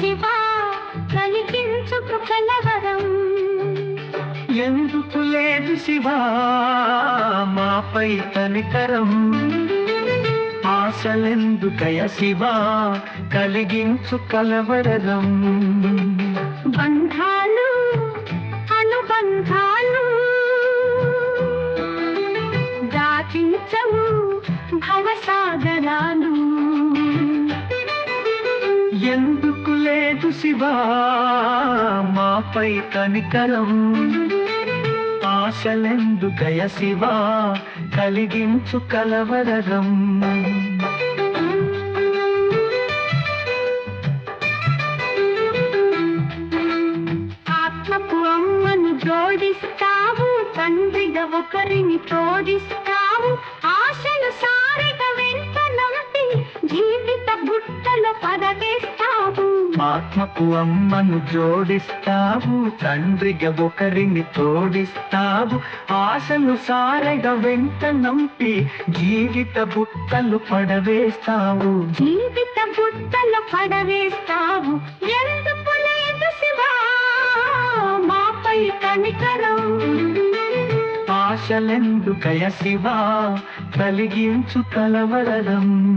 శివా కలిగించుకు కలవరం ఎందుకు లేదు శివా మాపై కనికరం. ఆశలెందుకయ శివా కలిగించు కలవరం భవసాగరాలు ఎందుకు లేదు శివా? మాపై కనికరం. ఆశలెందుకయ శివా? కలిగించు కలవరగం ఆత్మకు అమ్మను జోడిస్తావు తండ్రిగా ఒకరిని తోడిస్తావు పదవేస్తావు ఆత్మకు అమ్మను జోడిస్తావు తండ్రిగా ఒకరిని తోడిస్తావు. ఆశలు సారగా వెంట నంపి జీవిత బుట్టలు పడవేస్తావు. జీవిత బుట్టలో పడవేస్తావు. ఎందుకు లేదు శివా? మాపై కనికరం. ఆశలెందుకయ శివా? కలిగించు కలవరరం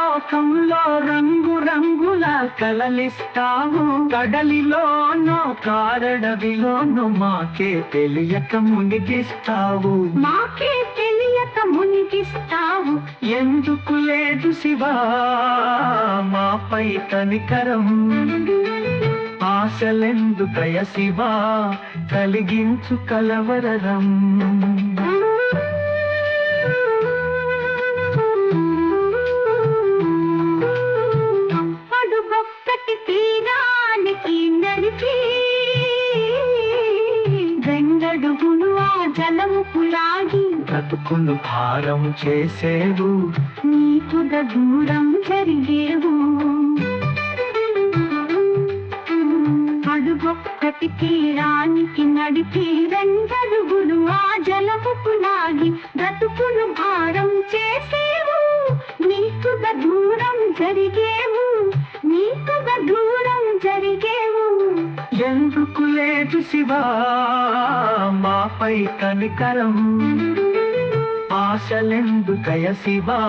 లోకంలో రంగు రంగుల కలలిస్తావు కడలిలోనో కారడవిలోనో మాకే తెలియక మునిగిస్తావు. మాకే తెలియక మునిగిస్తావు. ఎందుకు లేదు శివా మాపై కనికరం. ఆశలెందుకయ శివా కలిగించు కలవరరం. నడిపి రెండడుగులు ఆ జలము పులాగి బ్రతుకును భారం చేసేవు. నీకుద దూరం జరిగేవు. అడుగొక్కటి తీరానికి నడిపి రెండడుగులు ఆ జలము పులాగి బ్రతుకును భారం చేసేవు. నీకుద దూరం జరిగేవు. నీకుద దూరం జరిగేవు ఎందుకు లేదు శివా? మాపై కనికరం. ఆశలెందుకయ శివా?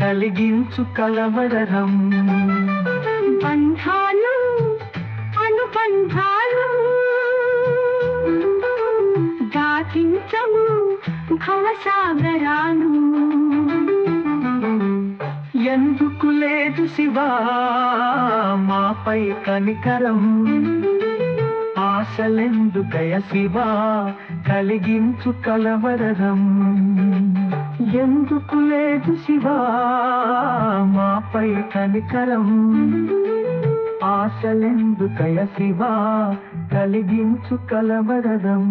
కలిగించు కలవరరం. బంధాలు అనుబంధాలు. దాటించము భవసాగరాలు ఎందుకు లేదు శివా? మాపై కనికరం. ఆశలెందుకయ శివా? కలిగించు కలవరరం ఎందుకు లేదు శివా? మాపై కనికరం. ఆశలెందుకయ శివా? కలిగించు కలవరరం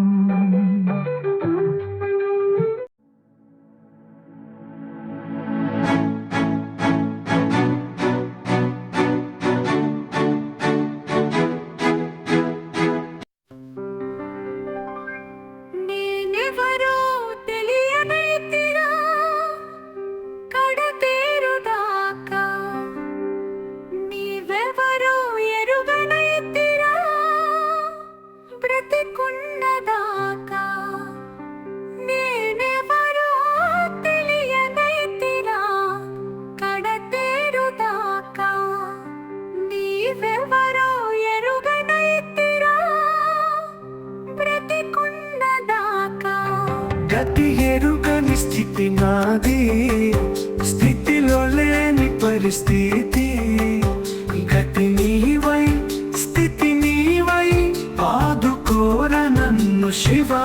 నాది స్థితిలో లేని పరిస్థితి. గతి నీవై స్థితి నీవై ఆదుకోర నన్ను శివా.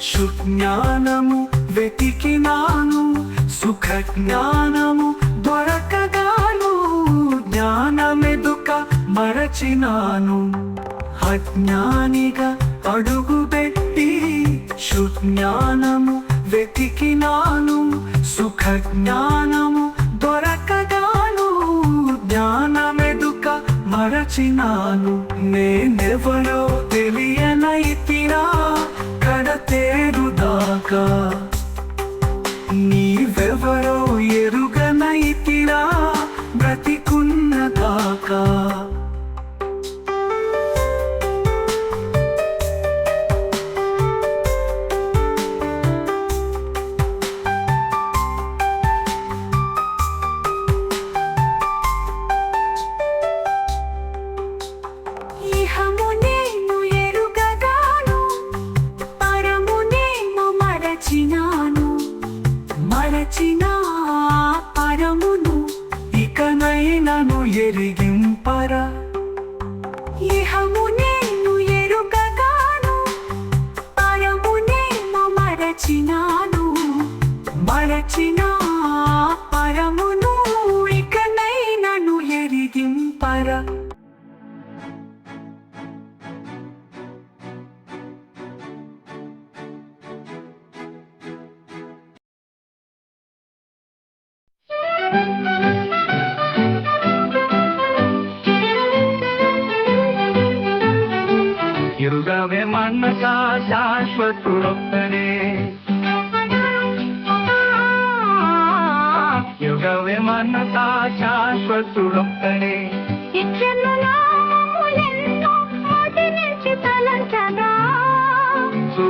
సుజ్ఞానము వెతికినాను సుఖ జ్ఞానము దొరకగాను జ్ఞానమెదుక మరచినాను. అజ్ఞానిగా అడుగు పెట్టి సుజ్ఞానము వెతికినాను సుఖ జ్ఞానము దొరకగాను జ్ఞానమెదుక మరచినాను. నేనెవరో తెలియనైతినా కడతేరుదాకా నీవెవరో ఎరు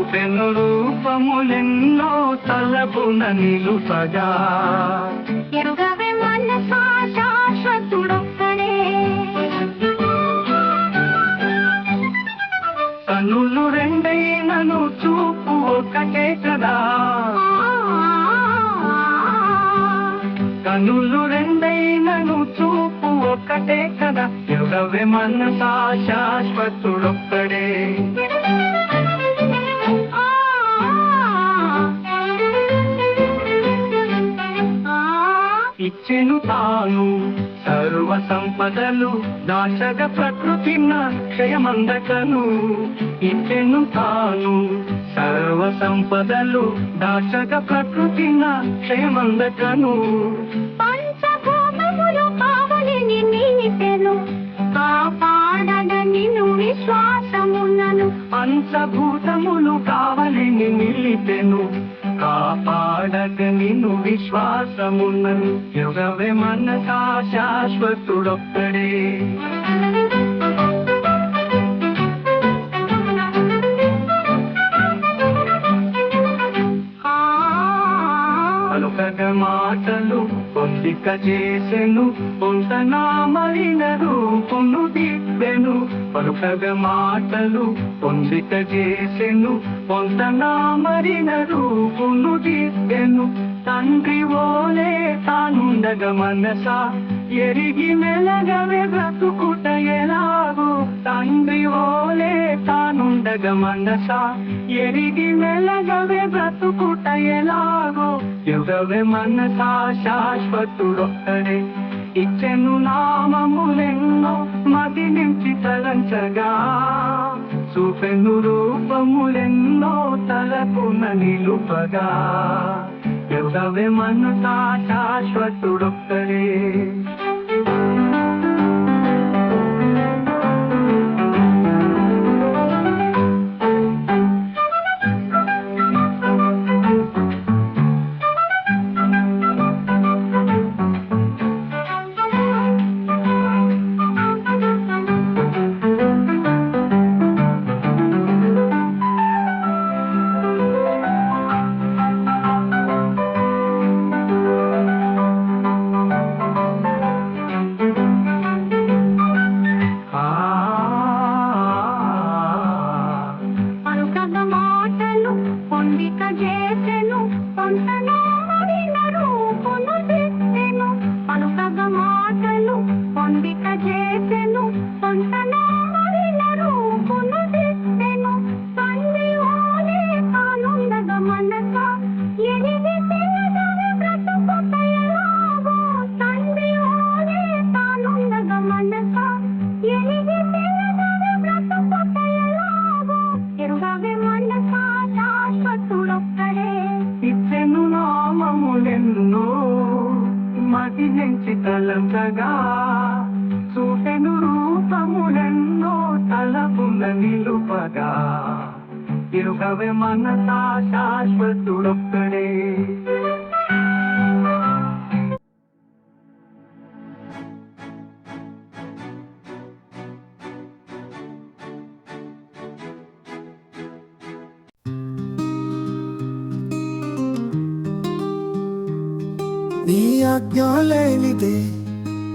చూపెను రూపములెన్నో తలపున నిలుపగా. కన్నులు రెండైనను చూపు ఒకటే కదా. కన్నులు రెండైనను చూపు ఒక్కటే కదా. యుగవే మనసా శాశ్వతుడొక్కడే తాను సర్వ సంపదలు దాచగ ప్రకృతిన క్షయమందకను. ఇచ్చెను తాను. సర్వ సంపదలు క్షయమందకను. కావలిని నీపెను కాపాడగ నిన్ను విశ్వాసమున్నను. పంచభూతములు కావలిని నిలిపెను కాపాడక నిన్ను విశ్వాసమున్నను యుగవే మనసా శాశ్వతుడొక్కడే మాటలు పొందిక చేసెను కొంత నా మలిన రూపును దిద్దు దివ్వెను పలుకగ మాటలు పొందిక చేసెను పొంతనా మరిన రూపును దివ్వెను తండ్రి ఓలే తానుండగ మనసా ఎరిగి మెలగవే బ్రతుకుట ఎలాగు? తండ్రి ఓలే తానుండగ మనస. ఎరిగి మెలగవే బ్రతుకుట ఎలాగు? యుగవే మనస శాశ్వతుడొక్కడే. ఇచ్చెను నామములెన్నో మతి నుంచి తలంచగా. చూపెను రూపములెన్నో తలపున నిలుపగా. యుగవే మనస శాశ్వతుడొక్కడే. నన్ను మతి నుంచి తలంతగా చూపెను రూపములెన్నో తలపున నిలుపగా. ఇరుగవే మనస శాశ్వతుడొక్కడే. నీ ఆజ్ఞ లేనిదే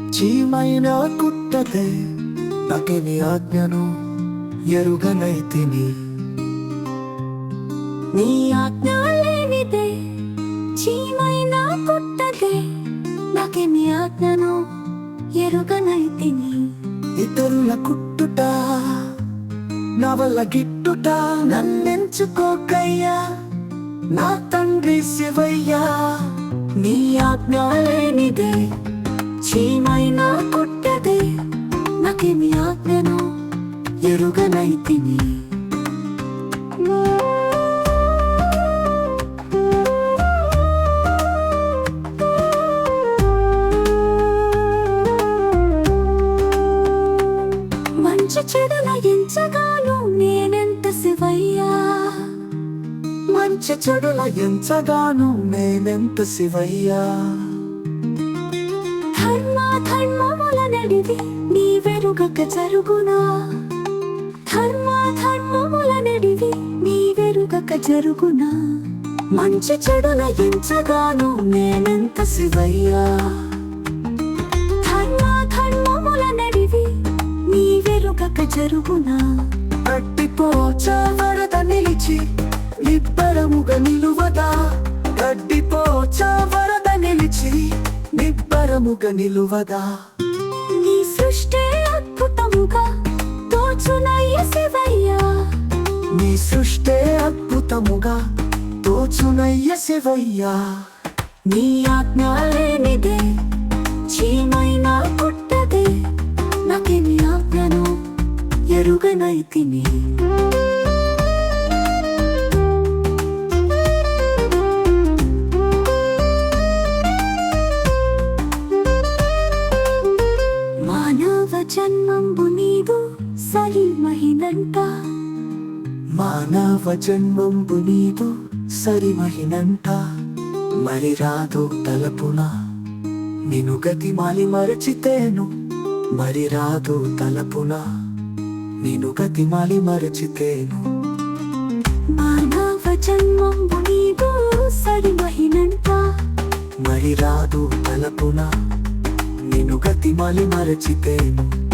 చీమైన కుట్టదే నాకే నీ ఆజ్ఞను? ఎరుగనైతిని. నీ ఆజ్ఞ లేనిదే చీమైనా కుట్టదే నాకే నీ ఆజ్ఞను? ఎరుగనైతిని. ఇతరుల కుట్టుట నా వల్ల గిట్టుట నన్నెంచుకోకయ్యా నా తండ్రి శివయ్యా. నీ ఆజ్ఞ లేనిదే చీమైన కొట్టదే. నాకే ఆజ్ఞను? ఎరుగనైతిని మంచి చెడుల ఎంచగాను నేనెంత శివయ్యా? మంచి చెడుల ఎంచగాను నేనెంత శివయ్యా. ధర్మ ధర్మముల నడివి నీ వెరుగక జరుగునా. ధర్మ ధర్మముల నడివి నీ వెరుగక జరుగునా. మంచి చెడుల ఎంచగాను నేనెంత శివయ్యా. ధర్మ ధర్మముల నడివి నీ వెరుగక జరుగునా గడ్డిపోచ వరద నిలిచి నిబ్బరముగా నిలువదా గడ్డిపోచ వరద నిలిచి నిబ్బరముగా నిలువదా నీ సృష్టి అద్భుతముగా తోచునయ్య శివయ్యా నీ సృష్టే అద్భుతముగా తోచునయ్య శివయ్యా నీ ఆజ్ఞ లేనిదే చీమైనా పుట్టదే. నాకే నీ ఆజ్ఞను ఎరుగనైతిని జన్మంబు నీదు సరి మహినంట మానవ జన్మంబు నీదు సరిమహినంట. మరి రాదు తలపున నిను గతి మాలి మరచితేను. మరి రాదు తలపున నిను గతి మాలి మరచితేను. మానవ జన్మంబు నీదు సరి మహినంట మరి రాదు తలపున నిను గతి మాలి మరచితేను.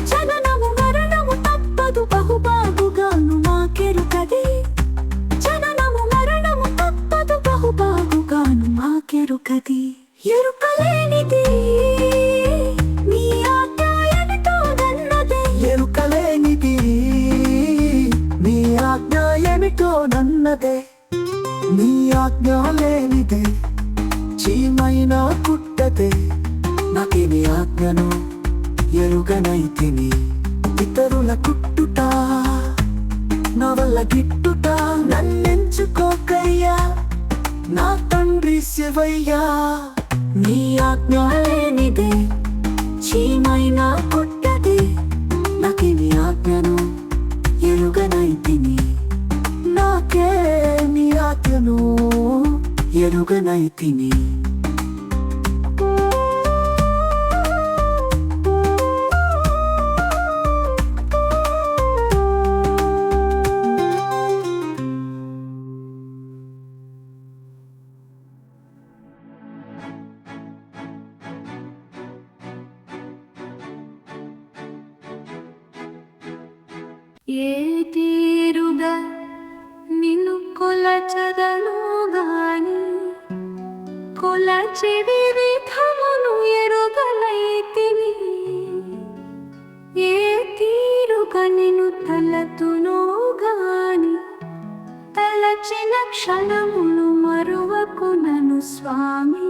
చక్కది ఎరుకలేనిది. ఎరుకలేనిది. నీ ఆజ్ఞ ఏమిటో నన్నదే. నీ ఆజ్ఞ లేనిదే. చీమైన కుట్టదే. నాకిని ఆజ్ఞను ఎరుగనైతిని ఇతరుల కుట్టుట నా వల్ల గిట్ట శివయ్యా నీ ఆజ్ఞ వచ్చిన క్షణములు మరువకు మరువకునను స్వామి.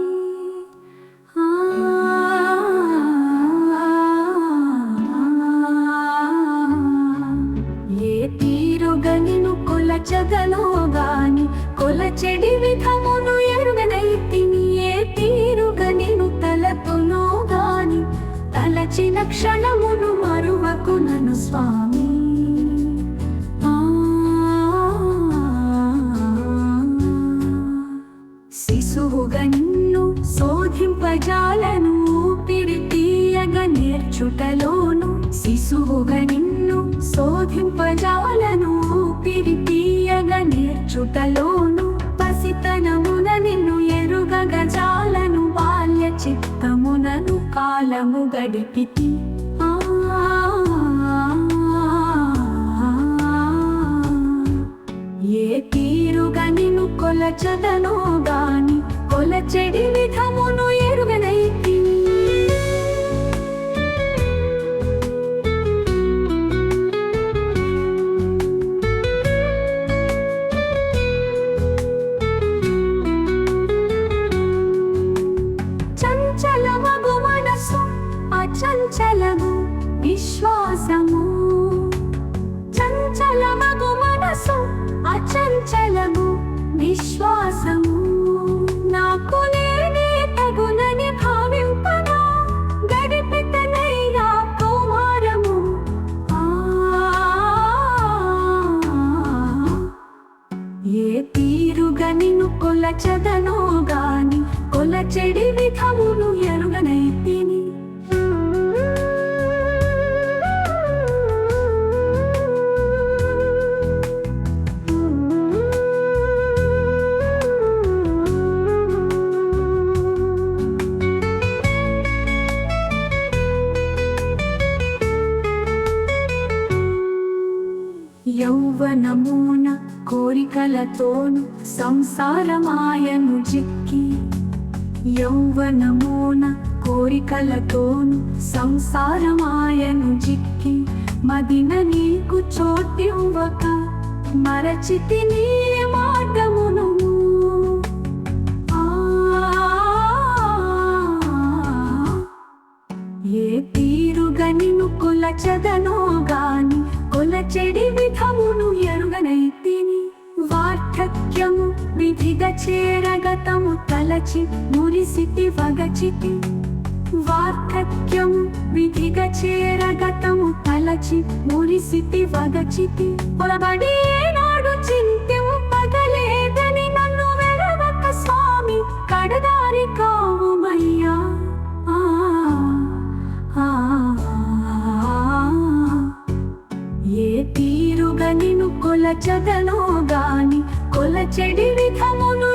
ఏ తీరుగా నిన్ను కొలచగలో గాని కొలచెడి విధమును ఎరుగనైతిని ఏ తీరుగా నిన్ను గాని తలచిన క్షణమును నేర్చుటలోను శిశువుగా నిన్ను శోధింపజాలను ఊపిరి తీయగ నేర్చుటలోను పసితనమున నిన్ను ఎరుగగ జాలను బాల్య చిత్తమునను కాలము గడిపితి. ఏ తీరుగా నిన్ను కొలచదనో గాని కొలచెడి విధమును ఏ సారమాయను జిక్కి యౌవనమున కోరికలతోను సంసారమాయను జిక్కి మదిన నీకు చోటివ్వక మరచితి నీ మార్గమును ఆ ఏ తీరుగనిను నిన్ను కొలచదనో గాని కొలచెడి విధమును ఎరుగనైతిని చేరగతము తలచి మురిసితి వగచితి వార్ధక్యం విధిగ చేరగతము తలచి మురిసితి వగచితి పొలబడి నాడు చింతెము పగలేదని నన్ను వెరవక స్వామి కడదారి కావుమయ్యా ఆ ఆ ఏ తీరుగా నిన్ను కొలచదనో చెడి విధమును